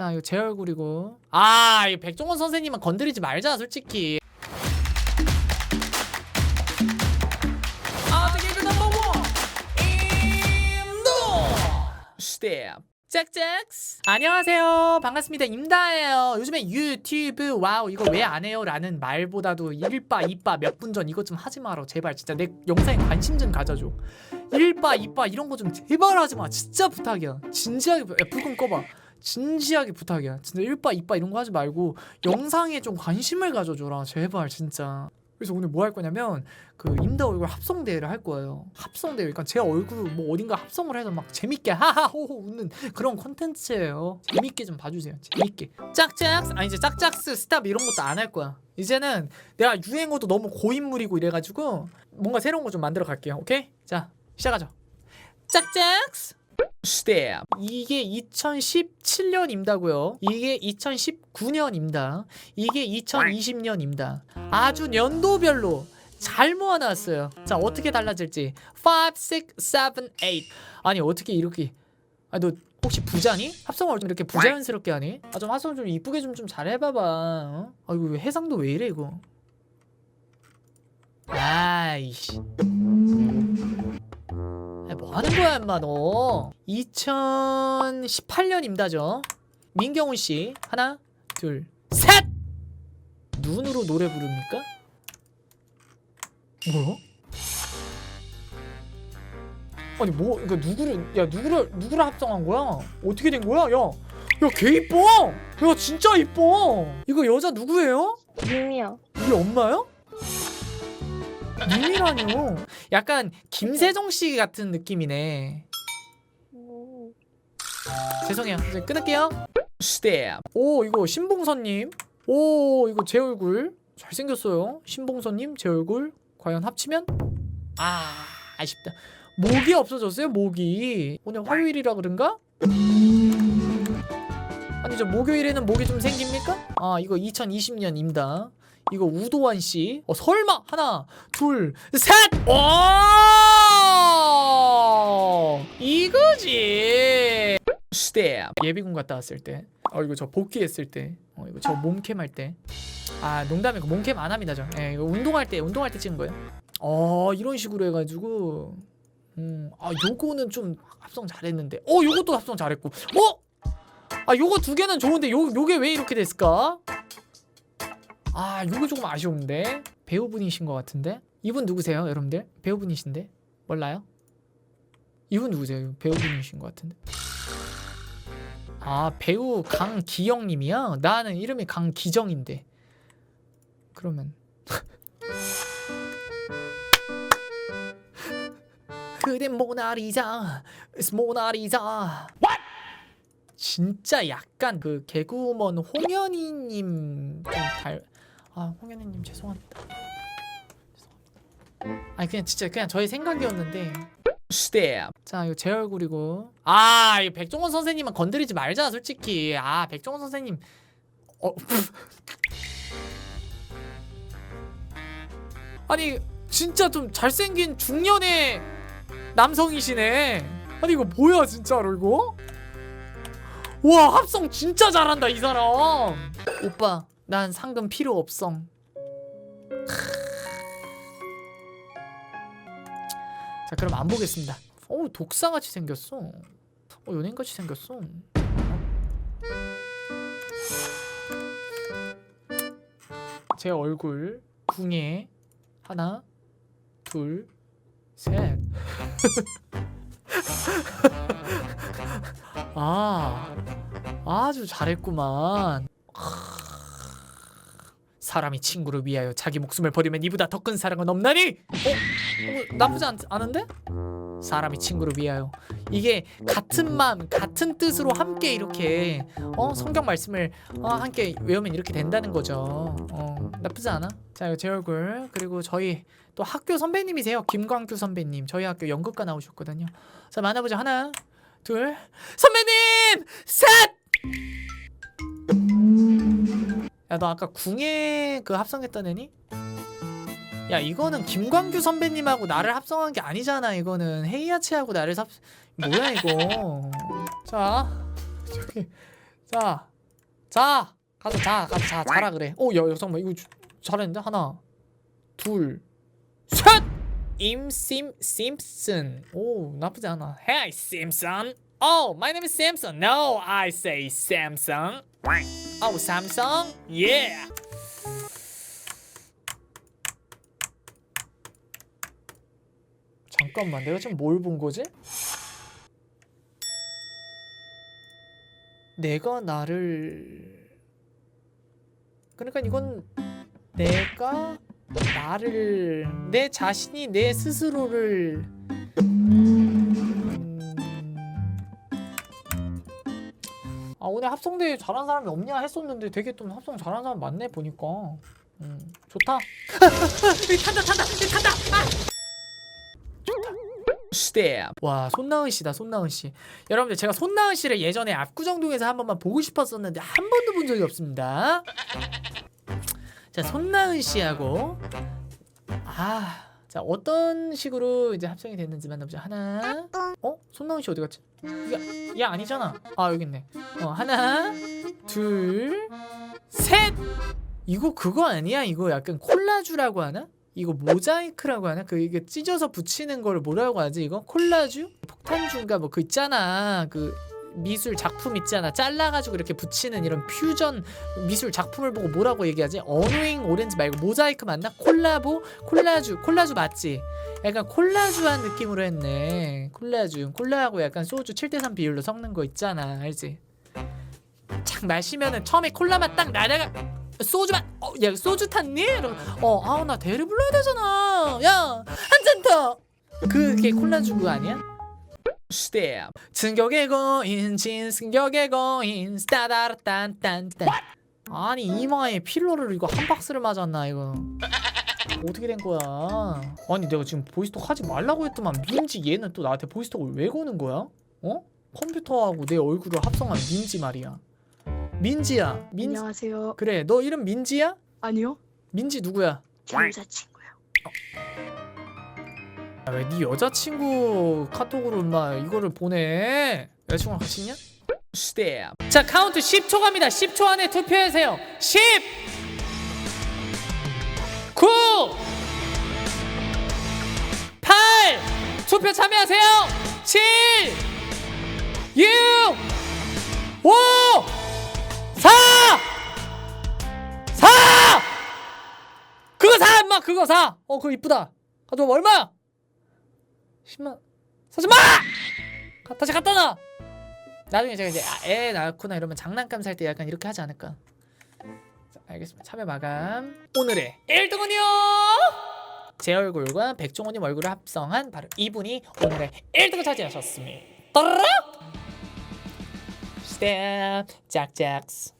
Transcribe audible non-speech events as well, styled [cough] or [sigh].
자 이거 제 얼굴이고. 아이 백종원 선생님은 건드리지 말자 솔직히. 아 되게 그 넘버 원 임도 스텝 짝짝 안녕하세요. 반갑습니다. 임다예요. 요즘에 유튜브 와우 이거 왜 안 해요? 라는 말보다도 일바 이바 몇 분 전 이것 좀 하지 마라. 제발 진짜 내 영상에 관심 좀 가져줘. 일바 이바 이런 거 좀 제발 하지 마. 진짜 부탁이야. 진지하게 부- 야 불금 꺼봐 진지하게 부탁이야 진짜 일바 이바 이런 거 하지 말고 영상에 좀 관심을 가져줘라 제발 진짜 그래서 오늘 뭐 할 거냐면 그 임다 얼굴 합성 대회를 할 거예요. 합성 대회. 그러니까 제 얼굴 뭐 어딘가 합성을 해서 막 재밌게 하하호호 웃는 그런 콘텐츠예요. 재밌게 좀 봐주세요. 재밌게. 짝짝 아니 이제 짝짝스 스탑 이런 것도 안 할 거야. 이제는 내가 유행어도 너무 고인물이고 이래가지고 뭔가 새로운 거 좀 만들어 갈게요. 오케이? 자 시작하죠. 짝짝스 스텝 이게 2017년입니다고요. 이게 2019년입니다. 이게 2020년입니다. 아주 연도별로 잘 모아놨어요. 자 어떻게 달라질지 5, 6, 7, 8 아니 어떻게 이렇게 아너 혹시 부자니? 합성을 좀 이렇게 부자연스럽게 하니? 아 좀 합성 좀 이쁘게 좀 좀 잘해봐봐. 어? 아 이거 왜 해상도 왜 이래 이거? 아이씨. 야, 뭐 하는 거야 임마 너 2018년입니다죠 민경훈 씨 하나 둘 셋 눈으로 노래 부릅니까? 뭐야? 아니 뭐 그러니까 누구를 야 누구를 누구를 합성한 거야? 어떻게 된 거야? 야, 야 걔 이뻐. 야 진짜 이뻐. 이거 여자 누구예요? 유미야. 우리 엄마요? 님이라뇨. 약간 김세정 씨 같은 느낌이네. 오. 죄송해요. 이제 끊을게요. 스텝. 오 이거 신봉선님. 오 이거 제 얼굴 잘생겼어요. 신봉선님 제 얼굴 과연 합치면? 아 아쉽다. 목이 없어졌어요. 목이 오늘 화요일이라 그런가? 아니 저 목요일에는 목이 좀 생깁니까? 아 이거 2020년입니다. 이거 우도환 씨. 어 설마 하나 둘 셋. 오 이거지. 스텝 예비군 갔다 왔을 때. 어 이거 저 복귀했을 때. 어 이거 저 몸캠 할 때. 아 농담이고 몸캠 안 합니다 저. 예 이거 운동할 때 운동할 때 찍은 거예요. 어 이런 식으로 해가지고. 음, 아 요거는 좀 합성 잘했는데. 어 요것도 합성 잘했고. 어? 아 요거 두 개는 좋은데 요 요게 왜 이렇게 됐을까? 아 요거 조금 아쉬운데? 배우분이신 것 같은데? 이분 누구세요 여러분들? 배우분이신데? 몰라요? 이분 누구세요? 배우분이신 것 같은데? 아 배우 강기영님이야 나는 이름이 강기정인데. 그러면. [laughs] 그댄 모나리자 모나리자. 진짜 약간 그 개그우먼 홍현희님 좀닮 아 홍현희님 죄송합니다. 죄송합니다. 아니 그냥 진짜 그냥 저의 생각이었는데. 스텝. 자 이거 제 얼굴이고. 아, 이 백종원 선생님은 건드리지 말자 솔직히. 아 백종원 선생님. 어. [laughs] 아니 진짜 좀 잘생긴 중년의 남성이시네. 아니 이거 뭐야 진짜로 이거? 와 합성 진짜 잘한다 이 사람 오빠 난 상금 필요 없성 자 그럼 안 보겠습니다. 어 독사같이 생겼어. 어 연예인같이 생겼어. 제 얼굴 궁예. 하나 둘 셋. [laughs] 아, 아주 잘했구만. 사람이 친구를 위하여 자기 목숨을 버리면 이보다 더 큰 사랑은 없나니? 어? 어 나쁘지 않, 않은데? 사람이 친구를 위하여. 이게 같은 마음 같은 뜻으로 함께 이렇게 어 성경 말씀을 어, 함께 외우면 이렇게 된다는 거죠. 어 나쁘지 않아. 자 이거 제 얼굴. 그리고 저희 또 학교 선배님이세요. 김광규 선배님. 저희 학교 연극과 나오셨거든요. 자 만나보자 하나 둘. 선배님! 셋! 야 너 아까 궁예 그 합성했던 애니? 야 이거는 김광규 선배님하고 나를 합성한 게 아니잖아 이거는. 헤이아치하고 나를 합 뭐야 이거? 자 저기 자 자 가서 자 가서 자 자라 그래. 오야 야, 잠깐만 이거 주- 잘했는데? 하나 둘셋! 임심 심슨. 오 나쁘지 않아. Hey Simpson Oh my name is Samson. No I say Samsung Oh Samsung Yeah 잠깐만 내가 지금 뭘 본 거지? 내가 나를 그러니까 이건 내가 나를 내 자신이 내 스스로를 아 오늘 합성대회 잘한 사람이 없냐 했었는데 되게 좀 합성 잘하는 사람 많네 보니까 음 좋다 [laughs] 탄다 탄다 탄다 아! 스텝. 와 손나은 씨다 손나은 씨. 여러분들 제가 손나은 씨를 예전에 압구정동에서 한 번만 보고 싶었었는데 한 번도 본 적이 없습니다. 자 손나은 씨하고 아. 자 어떤 식으로 이제 합성이 됐는지 만나보자 하나. 어? 손나은 씨 어디 갔지? 야, 야 아니잖아. 아 여기 있네. 어 하나 둘셋! 이거 그거 아니야? 이거 약간 콜라주라고 하나? 이거 모자이크라고 하나? 그 이게 찢어서 붙이는 걸 뭐라고 하지 이거? 콜라주? 폭탄주인가 뭐 그 있잖아. 그 미술 작품 있잖아 잘라가지고 이렇게 붙이는 이런 퓨전 미술 작품을 보고 뭐라고 얘기하지? 어노잉 오렌지 말고 모자이크 맞나? 콜라보? 콜라주 콜라주 맞지? 약간 콜라주한 느낌으로 했네 콜라주 콜라하고 약간 소주 7대3 비율로 섞는 거 있잖아 알지? 착 마시면은 처음에 콜라 맛 딱 나다가 소주 맛, 어, 야 소주 탔니? 어, 아우 나 대를 불러야 되잖아. 야, 한 잔 더. 그게 콜라 주고 아니야? 스텝. 승격의 거인, 진승격의 거인, 스타다라딴딴딴. 아니 이마에 필러를 이거 한 박스를 맞았나 이거. 어떻게 된 거야? 아니 내가 지금 보이스톡 하지 말라고 했더만 민지 얘는 또 나한테 보이스톡을 왜 거는 거야? 어? 컴퓨터하고 내 얼굴을 합성한 민지 말이야. 민지야, 민지. 안녕하세요. 그래 너 이름 민지야? 아니요. 민지 누구야? 제 여자친구요. 아, 왜 네 여자친구 카톡으로 막 이거를 보내? 여자친구랑 같이 있냐? 스텝 자 카운트 10초 갑니다. 10초 안에 투표하세요. 10 9 8 투표 참여하세요. 7 6 5 4 4 그거 사 엄마. 그거 사어 그거 이쁘다. 가져와 얼마야 10만 사지 마! 가- 다시 갖다 놔! 나중에 제가 이제 아, 애 낳거나 이러면 장난감 살 때 약간 이렇게 하지 않을까? 자, 알겠습니다. 참여 마감. 오늘의 1등은요! 제 얼굴과 백종원님 얼굴을 합성한 바로 이분이 오늘의 1등을 차지하셨습니다. 스텝 짝짝스